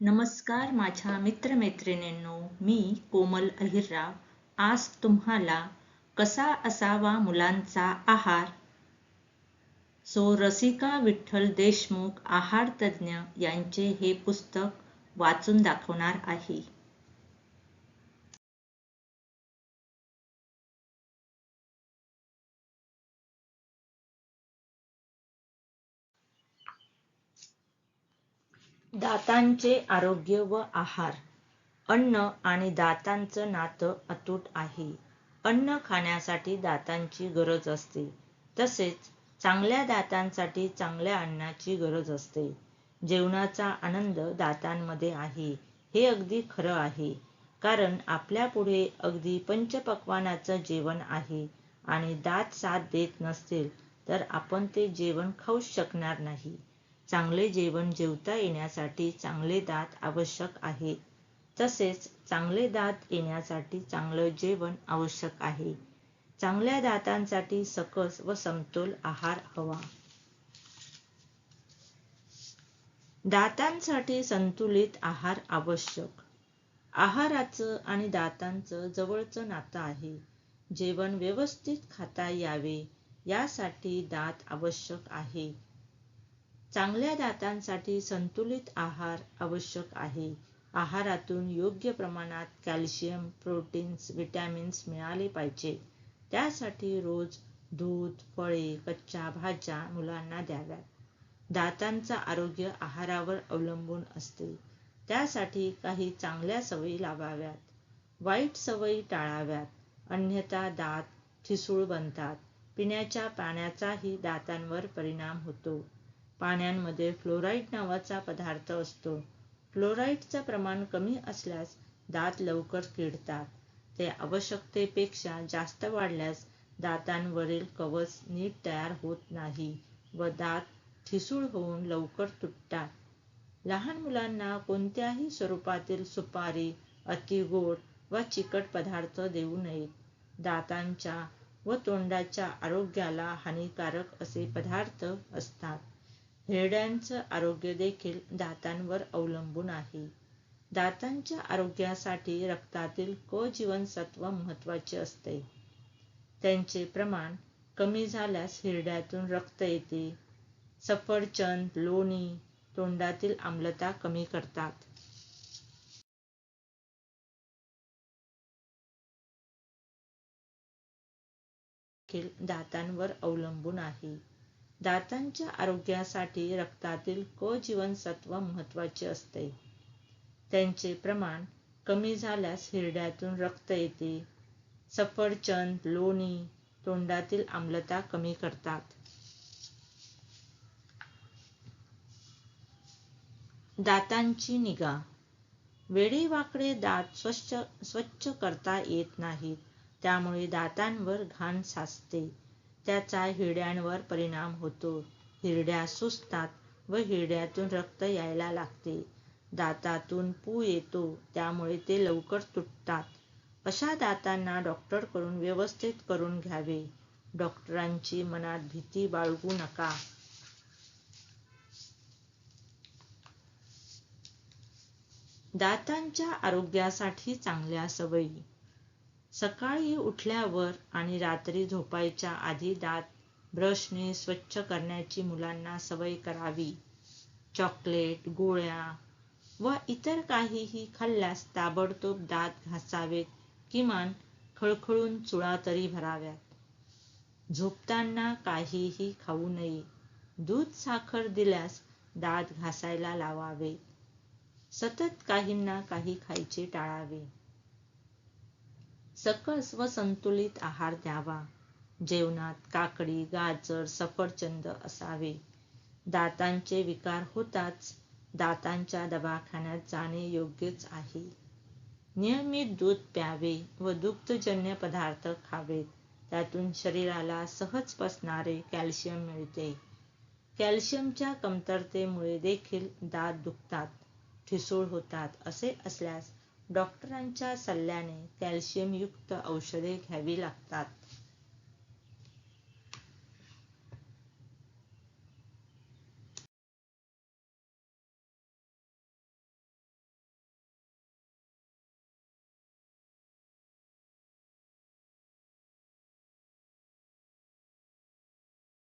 नमस्कार माझ्या मित्रमैत्रिणींनो मी कोमल अहिरराव. आज तुम्हाला कसा असावा मुलांचा आहार? सो रसिका विठ्ठल देशमुख आहार तज्ज्ञ यांचे हे पुस्तक वाचून दाखवणार आहे. दातांचे आरोग्य व आहार. अन्न आणि दातांचं नातं अतूट आहे. अन्न खाण्यासाठी दातांची गरज असते. तसेच चांगल्या दातांसाठी चांगल्या अन्नाची गरज असते. जेवणाचा आनंद दातांमध्ये आहे. हे अगदी खरं आहे. कारण आपल्यापुढे अगदी पंचपक्वानाचं जेवण आहे आणि दात साथ देत नसतील तर आपण ते जेवण खाऊच शकणार नाही. चांगले जेवण जेवता येण्यासाठी चांगले दात आवश्यक आहे. तसेच चांगले दात येण्यासाठी चांगलं जेवण आवश्यक आहे. चांगल्या दातांसाठी सकस व समतोल आहार हवा. दातांसाठी संतुलित आहार आवश्यक. आहाराचं आणि दातांचं जवळचं नातं आहे. जेवण व्यवस्थित खाता यावे यासाठी दात आवश्यक आहे. चांगल्या दातांसाठी संतुलित आहार आवश्यक आहे. आहारातून योग्य प्रमाणात कॅल्शियम प्रोटीन्स विटॅमिन्स मिळाले पाहिजे. त्यासाठी रोज दूध फळे कच्च्या भाज्या मुलांना द्याव्यात. दातांचं आरोग्य आहारावर अवलंबून असते. त्यासाठी काही चांगल्या सवयी लावाव्यात. वाईट सवयी टाळाव्यात. अन्यथा दात ठिसूळ बनतात. पिण्याच्या पाण्याचाही दातांवर परिणाम होतो. पाण्यामध्ये फ्लोराईड नावाचा पदार्थ असतो. फ्लोराईडचं प्रमाण कमी असल्यास दात लवकर किडतात. ते आवश्यकतेपेक्षा जास्त वाढल्यास दातांवरील कवच नीट तयार होत नाही व दात ठिसूळ होऊन लवकर तुटतात. लहान मुलांना कोणत्याही स्वरूपातील सुपारी अतिगोड व चिकट पदार्थ देऊ नयेत. दातांच्या व तोंडाच्या आरोग्याला हानिकारक असे पदार्थ असतात. हिरड्यांचं आरोग्य देखील दातांवर अवलंबून आहे. दातांच्या आरोग्यासाठी रक्तातील क जीवनसत्व महत्त्वाचे असते. त्यांचे प्रमाण कमी झाल्यास हिरड्यातून रक्त येते. सफरचंद लोणी तोंडातील आम्लता कमी करतात. दातांवर अवलंबून आहे. दातांच्या आरोग्यासाठी रक्तातील क जीवनसत्व महत्त्वाचे असते. त्यांचे प्रमाण कमी झाल्यास हिरड्यातून रक्त येते. सफरचंद लोणी तोंडातील आम्लता कमी करतात. दातांची निगा. वेडेवाकडे दात स्वच्छ स्वच्छ करता येत नाहीत. त्यामुळे दातांवर घाण साचते. त्याचा हिरड्यांवर परिणाम होतो. हिरड्या सुजतात व हिरड्यातून रक्त यायला लागते. दातातून पू येतो त्यामुळे ते लवकर तुटतात. अशा दातांना डॉक्टरकडून व्यवस्थित करून घ्यावे. डॉक्टरांची मनात भीती बाळगू नका. दातांच्या आरोग्यासाठी चांगल्या सवयी. सकाळी उठल्यावर आणि रात्री झोपायच्या आधी दात ब्रशने स्वच्छ करण्याची मुलांना सवय करावी. चॉकलेट गोळ्या व इतर काहीही खाल्ल्यास ताबडतोब दात घासावेत किमान खळखळून चुळा तरी भराव्यात. झोपताना काहीही खाऊ नये. दूध साखर दिल्यास दात घासायला लावावे सतत काहींना काही खायचे टाळावे. सकस व संतुलित आहार द्यावा. जेवणात काकडी गाजर सफरचंद असावे. दातांचे विकार होताच दातांच्या दवाखान्यात जाणे योग्यच आहे. नियमित दूध प्यावे व दुग्धजन्य पदार्थ खावेत त्यातून शरीराला सहज पसणारे कॅल्शियम मिळते. कॅल्शियमच्या कमतरतेमुळे देखील दात दुखतात ठिसूळ होतात असे असल्यास डॉक्टरांच्या सल्ल्याने कॅल्शियमयुक्त औषधे घ्यावी लागतात.